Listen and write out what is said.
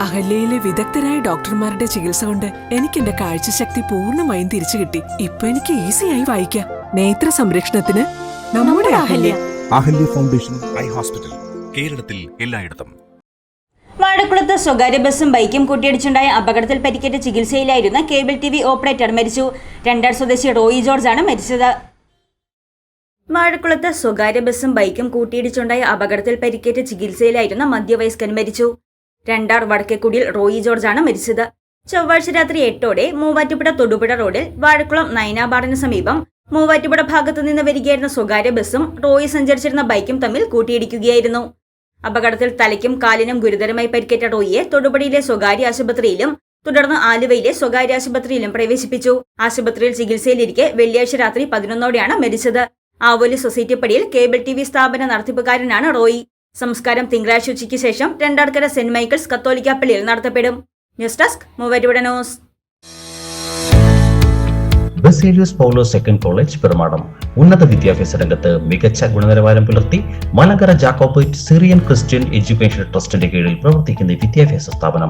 അഹല്യയിലെ വിദഗ്ധരായ ഡോക്ടർമാരുടെ ചികിത്സ കൊണ്ട് എനിക്ക് എന്റെ കാഴ്ചശക്തി പൂർണമായും തിരിച്ചു കിട്ടി. ഇപ്പൊ എനിക്ക് ഈസിയായി വായിക്കാം. നേത്ര സംരക്ഷണത്തിന് നമ്മുടെ Ahalya. Ahalya. Foundation eye hospital കേരളത്തിൽ എല്ലായിടത്തും. വാഴക്കുളത്ത് സ്വകാര്യ ബസ്സും ബൈക്കും കൂട്ടിയിടിച്ചുണ്ടായ അപകടത്തിൽ പരിക്കേറ്റ ചികിത്സയിലായിരുന്ന കേബിൾ ടി വി ഓപ്പറേറ്റർ മരിച്ചു. രണ്ടാർ സ്വദേശി റോയി ജോർജ് ആണ് മരിച്ചത്. വാഴക്കുളത്ത് സ്വകാര്യ ബസ്സും ബൈക്കും കൂട്ടിയിടിച്ചുണ്ടായ അപകടത്തിൽ പരിക്കേറ്റ ചികിത്സയിലായിരുന്ന മധ്യവയസ്കൻ മരിച്ചു. രണ്ടാർ വടക്കേക്കുടിയിൽ റോയി ജോർജാണ് മരിച്ചത്. ചൊവ്വാഴ്ച രാത്രി എട്ടോടെ മൂവാറ്റുപുഴ തൊടുപുഴ റോഡിൽ വാഴക്കുളം നൈനാബാറിന് സമീപം മൂവാറ്റുപുഴ ഭാഗത്തു നിന്ന് വരികയായിരുന്ന സ്വകാര്യ ബസ്സും റോയി സഞ്ചരിച്ചിരുന്ന ബൈക്കും തമ്മിൽ കൂട്ടിയിടിക്കുകയായിരുന്നു. അപകടത്തിൽ തലയ്ക്കും കാലിനും ഗുരുതരമായി പരിക്കേറ്റ റോയിയെ തൊടുപുഴയിലെ സ്വകാര്യ ആശുപത്രിയിലും തുടർന്ന് ആലുവയിലെ സ്വകാര്യ ആശുപത്രിയിലും പ്രവേശിപ്പിച്ചു. ആശുപത്രിയിൽ ചികിത്സയിലിരിക്കെ വെള്ളിയാഴ്ച രാത്രി പതിനൊന്നോടെയാണ് മരിച്ചത്. ആവോലി സൊസൈറ്റി പടിയിൽ കേബിൾ ടി വി സ്ഥാപന നടത്തിപ്പുകാരനാണ് റോയി. സംസ്കാരം തിങ്കളാഴ്ച ഉച്ചയ്ക്ക് ശേഷം രണ്ടാർക്കര സെന്റ് മൈക്കിൾസ് കത്തോലിക്ക പള്ളിയിൽ നടത്തപ്പെടും. News desk മൂവരുടെ news. Baselios Poulose second college Perumadam. ഉന്നത വിദ്യാഭ്യാസ രംഗത്ത് മികച്ച ഗുണനിലവാരം പുലർത്തി Malankara Jacobite Syrian Christian education ട്രസ്റ്റിന്റെ കീഴിൽ പ്രവർത്തിക്കുന്ന വിദ്യാഭ്യാസ സ്ഥാപനം.